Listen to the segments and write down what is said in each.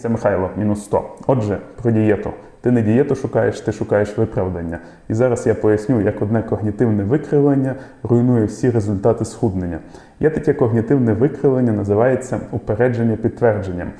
Це Михайло, мінус 100. Отже, про дієту. Ти не дієту шукаєш, ти шукаєш виправдання. І зараз я поясню, як одне когнітивне викривлення руйнує всі результати схуднення. Є таке когнітивне викривлення, називається упередження підтвердженням.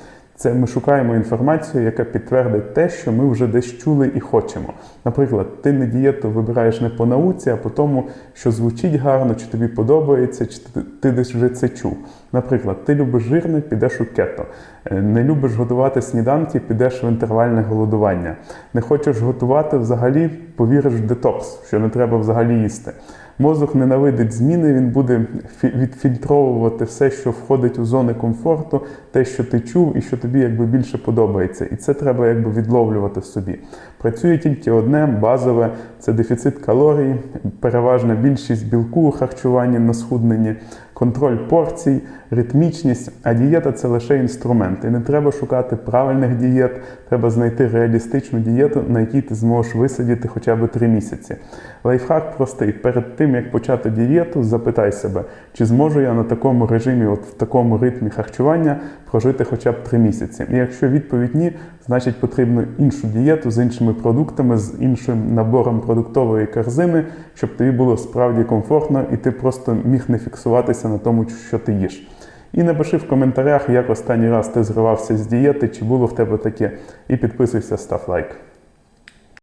Це ми шукаємо інформацію, яка підтвердить те, що ми вже десь чули і хочемо. Наприклад, ти не дієту вибираєш не по науці, а по тому, що звучить гарно, чи тобі подобається, чи ти, десь вже це чув. Наприклад, ти любиш жирне, підеш у кето. Е, Не любиш готувати сніданки, підеш в інтервальне голодування. Не хочеш готувати взагалі, повіриш в детокс, що не треба взагалі їсти. Мозок ненавидить зміни, він буде відфільтровувати все, що входить у зони комфорту, те, що ти чув і що тобі якби більше подобається. І це треба якби відловлювати в собі. Працює тільки одне базове це дефіцит калорій, переважна більшість білку у харчуванні на схудненні, контроль порцій, ритмічність. А дієта це лише інструмент. І не треба шукати правильних дієт, треба знайти реалістичну дієту, на якій ти зможеш висидіти хоча б 3 місяці. Лайфхак простий. Перед тим як почати дієту, запитай себе, чи зможу я на такому режимі, от в такому ритмі харчування прожити хоча б 3 місяці. І якщо відповідь ні, значить потрібно іншу дієту з іншими продуктами, з іншим набором продуктової корзини, щоб тобі було справді комфортно і ти просто міг не фіксуватися на тому, що ти їш. І напиши в коментарях, як останній раз ти зривався з дієти, чи було в тебе таке, і підписуйся, став лайк.